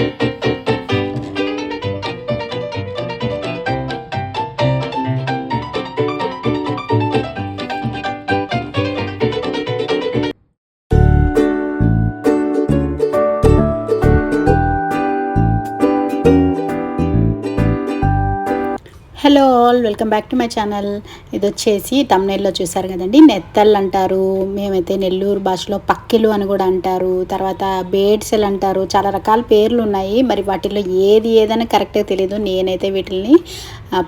Thank you. All welcome back to my channel. ఇది వచ్చేసి తమిళలో చూసారు కదండి నెత్తళ్ళు అంటారు మేమైతే నెల్లూరు భాషలో పక్కిలు అని కూడా అంటారు తర్వాత బేడ్సెల్ అంటారు చాలా రకాల పేర్లు ఉన్నాయి. మరి వాటిలో ఏది ఏదైనా కరెక్ట్గా తెలియదు నేనైతే వీటిని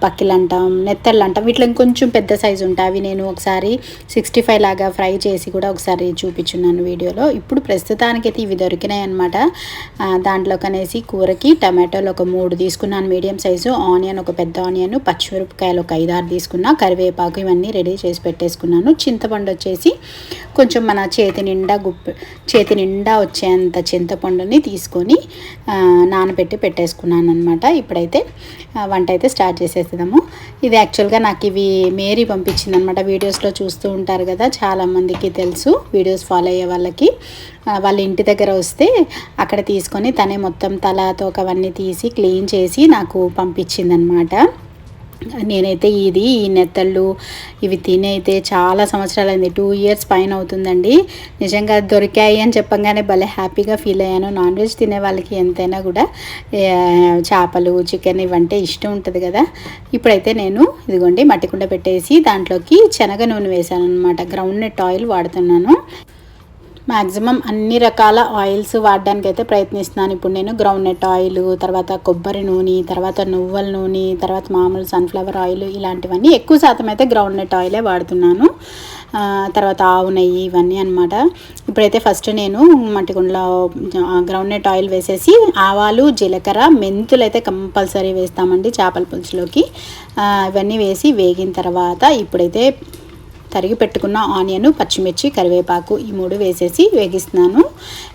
పక్కిలు అంటాం నెత్తళ్ళు అంటాం. వీటిలో ఇంకొంచెం పెద్ద సైజు ఉంటాయి. అవి నేను ఒకసారి సిక్స్టీ ఫైవ్ లాగా ఫ్రై చేసి కూడా ఒకసారి చూపించున్నాను వీడియోలో. ఇప్పుడు ప్రస్తుతానికైతే ఇవి దొరికినాయి అనమాట దాంట్లో కనేసి కూరకి టమాటోలు ఒక మూడు తీసుకున్నాను మీడియం సైజు ఆనియన్ ఒక పెద్ద ఆనియన్ మిరపకాయలు ఒక ఐదు ఆరు తీసుకున్నా కరివేపాకు ఇవన్నీ రెడీ చేసి పెట్టేసుకున్నాను. చింతపండు వచ్చేసి కొంచెం మన చేతి నిండా గుప్ప చేతి నిండా వచ్చేంత చింతపండుని తీసుకొని నానబెట్టి పెట్టేసుకున్నాను అనమాట ఇప్పుడైతే వంట అయితే స్టార్ట్ చేసేద్దాము ఇది యాక్చువల్గా నాకు ఇవి మేరీ పంపించింది అనమాట వీడియోస్లో చూస్తూ ఉంటారు కదా చాలామందికి తెలుసు. వీడియోస్ ఫాలో అయ్యే వాళ్ళకి వాళ్ళ ఇంటి దగ్గర వస్తే అక్కడ తీసుకొని తనే మొత్తం తల తోక తీసి క్లీన్ చేసి నాకు పంపించింది అనమాట నేనైతే ఇది ఈ నెత్తళ్ళు ఇవి తినైతే చాలా సంవత్సరాలైంది. టూ ఇయర్స్ పైన అవుతుందండి. నిజంగా దొరికాయి అని చెప్పంగానే భలే హ్యాపీగా ఫీల్ అయ్యాను. నాన్ వెజ్ తినే వాళ్ళకి ఎంతైనా కూడా చేపలు చికెన్ ఇవంటే ఇష్టం ఉంటుంది కదా. ఇప్పుడైతే నేను ఇదిగోండి మట్టి కుండ పెట్టేసి దాంట్లోకి శనగ నూనె వేసాను అనమాట గ్రౌండ్ నెట్ ఆయిల్ వాడుతున్నాను. మ్యాక్సిమం అన్ని రకాల ఆయిల్స్ వాడడానికి అయితే ప్రయత్నిస్తున్నాను. ఇప్పుడు నేను గ్రౌండ్ నెట్ ఆయిల్ తర్వాత కొబ్బరి నూనె తర్వాత నువ్వుల నూనె తర్వాత మామూలు సన్ఫ్లవర్ ఆయిల్ ఇలాంటివన్నీ ఎక్కువ శాతం అయితే గ్రౌండ్ నెట్ ఆయిలే వాడుతున్నాను. తర్వాత ఆవు నెయ్యి ఇవన్నీ అనమాట ఇప్పుడైతే ఫస్ట్ నేను మట్టి గ్రౌండ్ నెట్ ఆయిల్ వేసేసి ఆవాలు జీలకర్ర మెంతులు అయితే కంపల్సరీ వేస్తామండి చేపల పులుసులోకి. ఇవన్నీ వేసి వేగిన తర్వాత ఇప్పుడైతే తరిగి పెట్టుకున్న ఆనియన్ పచ్చిమిర్చి కరివేపాకు ఈ మూడు వేసేసి వేగిస్తున్నాను.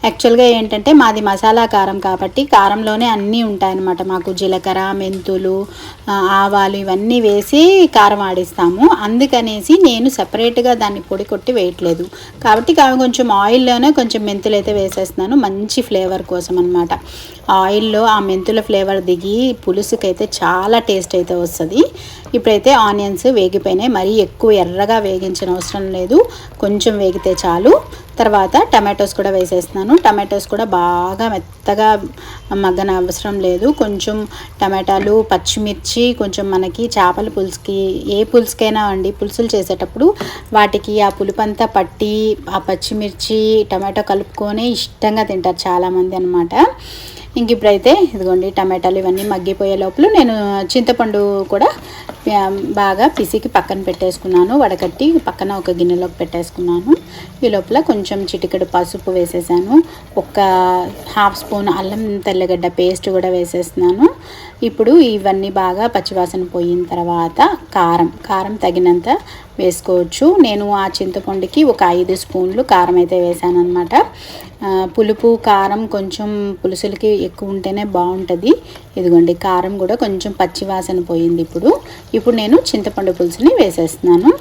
యాక్చువల్గా ఏంటంటే మాది మసాలా కారం కాబట్టి కారంలోనే అన్నీ ఉంటాయన్నమాట. మాకు జీలకర్ర మెంతులు ఆవాలు ఇవన్నీ వేసి కారం ఆడిస్తాము. అందుకనేసి నేను సపరేట్గా దాన్ని పొడి కొట్టి వేయట్లేదు. కాబట్టి కొంచెం ఆయిల్లోనే కొంచెం మెంతులు అయితే వేసేస్తున్నాను. మంచి ఫ్లేవర్ కోసం అనమాట ఆయిల్లో ఆ మెంతుల ఫ్లేవర్ దిగి పులుసుకైతే చాలా టేస్ట్ అయితే వస్తుంది. ఇప్పుడైతే ఆనియన్స్ వేగిపోయినాయి. మరీ ఎక్కువ ఎర్రగా వేగించిన అవసరం లేదు. కొంచెం వేగితే చాలు. తర్వాత టమాటోస్ కూడా వేసేస్తున్నాను. టమాటోస్ కూడా బాగా మెత్తగా మగ్గన అవసరం లేదు. కొంచెం టమాటాలు పచ్చిమిర్చి కొంచెం మనకి చేపల పులుసుకి ఏ పులుసుకైనా అండి పులుసులు చేసేటప్పుడు వాటికి ఆ పులుపంతా పట్టి ఆ పచ్చిమిర్చి టమాటో కలుపుకొని ఇష్టంగా తింటారు చాలామంది అనమాట ఇంక ఇప్పుడైతే ఇదిగోండి టమాటాలు ఇవన్నీ మగ్గిపోయే లోపల నేను చింతపండు కూడా బాగా పిసికి పక్కన పెట్టేసుకున్నాను. వడకట్టి పక్కన ఒక గిన్నెలోకి పెట్టేసుకున్నాను. ఈ లోపల కొంచెం చిటికెడు పసుపు వేసేసాను. ఒక హాఫ్ స్పూన్ అల్లం తెల్లగడ్డ పేస్ట్ కూడా వేసేస్తున్నాను. ఇప్పుడు ఇవన్నీ బాగా పచ్చివాసన పోయిన తర్వాత కారం కారం తగినంత వేసుకోవచ్చు. నేను ఆ చింతపండుకి ఒక ఐదు స్పూన్లు కారం అయితే వేసాను అనమాట పులుపు కారం కొంచెం పులుసులకి ఎక్కువ ఉంటేనే బాగుంటుంది. ఇదిగోండి కారం కూడా కొంచెం పచ్చివాసన పోయింది ఇప్పుడు. ఇప్పుడు నేను చింతపండు పులుసుని వేసేస్తున్నాను.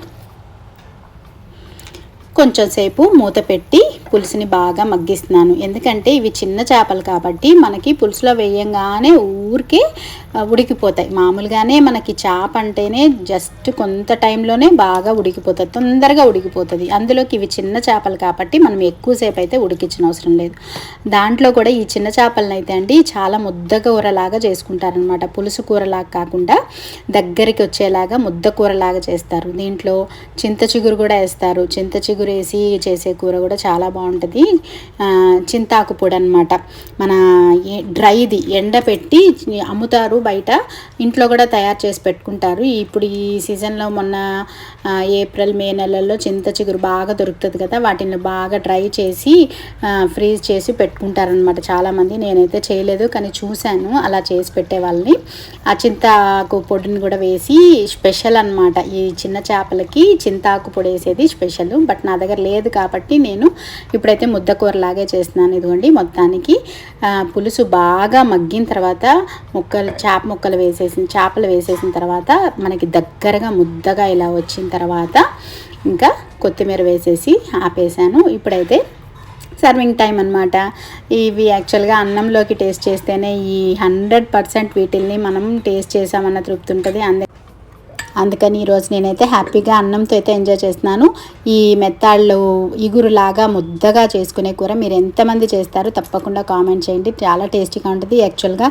కొంచెం సేపు మూత పెట్టి పులుసుని బాగా మగ్గిస్తున్నాను. ఎందుకంటే ఇవి చిన్న చేపలు కాబట్టి మనకి పులుసులో వేయంగానే ఊరికే ఉడికిపోతాయి. మామూలుగానే మనకి చేప అంటేనే జస్ట్ కొంత టైంలోనే బాగా ఉడికిపోతుంది తొందరగా ఉడికిపోతుంది అందులోకి ఇవి చిన్న చేపలు కాబట్టి మనం ఎక్కువసేపు అయితే ఉడికించిన అవసరం లేదు. దాంట్లో కూడా ఈ చిన్న చేపలను అయితే అండి చాలా ముద్ద కూరలాగా చేసుకుంటారనమాట పులుసు కూరలాగా కాకుండా దగ్గరికి వచ్చేలాగా ముద్ద కూరలాగా చేస్తారు. దీంట్లో చింత చిగురు కూడా వేస్తారు. చింత చిగురు వేసి చేసే కూర కూడా చాలా బాగుంటుంది. చింతాకు పొడి అనమాట మన డ్రైది ఎండపెట్టి అమ్ముతారు. బయట ఇంట్లో కూడా తయారు చేసి పెట్టుకుంటారు. ఇప్పుడు ఈ సీజన్లో మొన్న ఏప్రిల్ మే నెలల్లో చింత చిగురు బాగా దొరుకుతుంది కదా వాటిని బాగా డ్రై చేసి ఫ్రీజ్ చేసి పెట్టుకుంటారనమాట చాలామంది. నేనైతే చేయలేదు కానీ చూశాను అలా చేసి పెట్టే వాళ్ళని. ఆ చింతాకు పొడిని కూడా వేసి స్పెషల్ అనమాట ఈ చిన్న చేపలకి చింతాకు పొడి వేసేది స్పెషల్ బట్ నా దగ్గర లేదు కాబట్టి నేను ఇప్పుడైతే ముద్దకూరలాగే చేస్తున్నాను. ఇదిగోండి మొత్తానికి పులుసు బాగా మగ్గిన తర్వాత ముక్కలు చేప ముక్కలు వేసేసిన చేపలు వేసేసిన తర్వాత మనకి దగ్గరగా ముద్దగా ఇలా వచ్చిన తర్వాత ఇంకా కొత్తిమీర వేసేసి ఆపేసాను ఇప్పుడైతే సర్వింగ్ టైం అనమాట ఇవి యాక్చువల్గా అన్నంలోకి టేస్ట్ చేస్తేనే ఈ హండ్రెడ్ పర్సెంట్ వీటిల్ని మనం టేస్ట్ చేసామన్న తృప్తి ఉంటుంది. అందు అందుకని ఈరోజు నేనైతే హ్యాపీగా అన్నంతో అయితే ఎంజాయ్ చేస్తున్నాను. ఈ మెత్తాళ్ళు ఇగురులాగా ముద్దగా చేసుకునే కూర మీరు ఎంతమంది చేస్తారు తప్పకుండా కామెంట్ చేయండి. చాలా టేస్టీగా ఉంటుంది. యాక్చువల్గా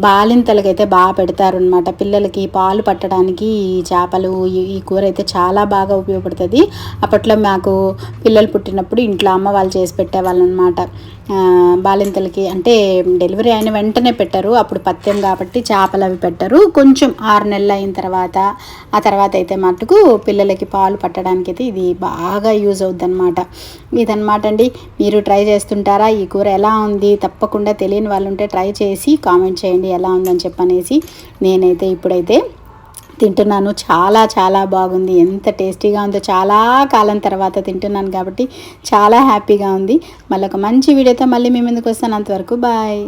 బాలింతలకి అయితే బాగా పెడతారు అనమాట పిల్లలకి పాలు పట్టడానికి ఈ చేపలు ఈ- ఈ కూర అయితే చాలా బాగా ఉపయోగపడుతుంది. అప్పట్లో మాకు పిల్లలు పుట్టినప్పుడు ఇంట్లో అమ్మ వాళ్ళు చేసి పెట్టేవాళ్ళు అనమాట బాలింతలకి అంటే డెలివరీ అయిన వెంటనే పెట్టరు. అప్పుడు పత్యం కాబట్టి చేపలు అవి పెట్టరు. కొంచెం ఆరు నెలలు అయిన తర్వాత ఆ తర్వాత అయితే మటుకు పిల్లలకి పాలు పట్టడానికి అయితే ఇది బాగా యూజ్ అవుద్ది అనమాట ఇదనమాట అండి. మీరు ట్రై చేస్తుంటారా? ఈ కూర ఎలా ఉంది? తప్పకుండా తెలియని వాళ్ళు ఉంటే ట్రై చేసి కామెంట్ చేయండి. ఎలా ఉందని చెప్పనేసి నేనైతే ఇప్పుడైతే తింటున్నాను. చాలా చాలా బాగుంది. ఎంత టేస్టీగా ఉందో చాలా కాలం తర్వాత తింటున్నాను కాబట్టి చాలా హ్యాపీగా ఉంది. మళ్ళీ ఒక మంచి వీడియోతో మళ్ళీ మీ ముందుకు వస్తాను. అంతవరకు బాయ్.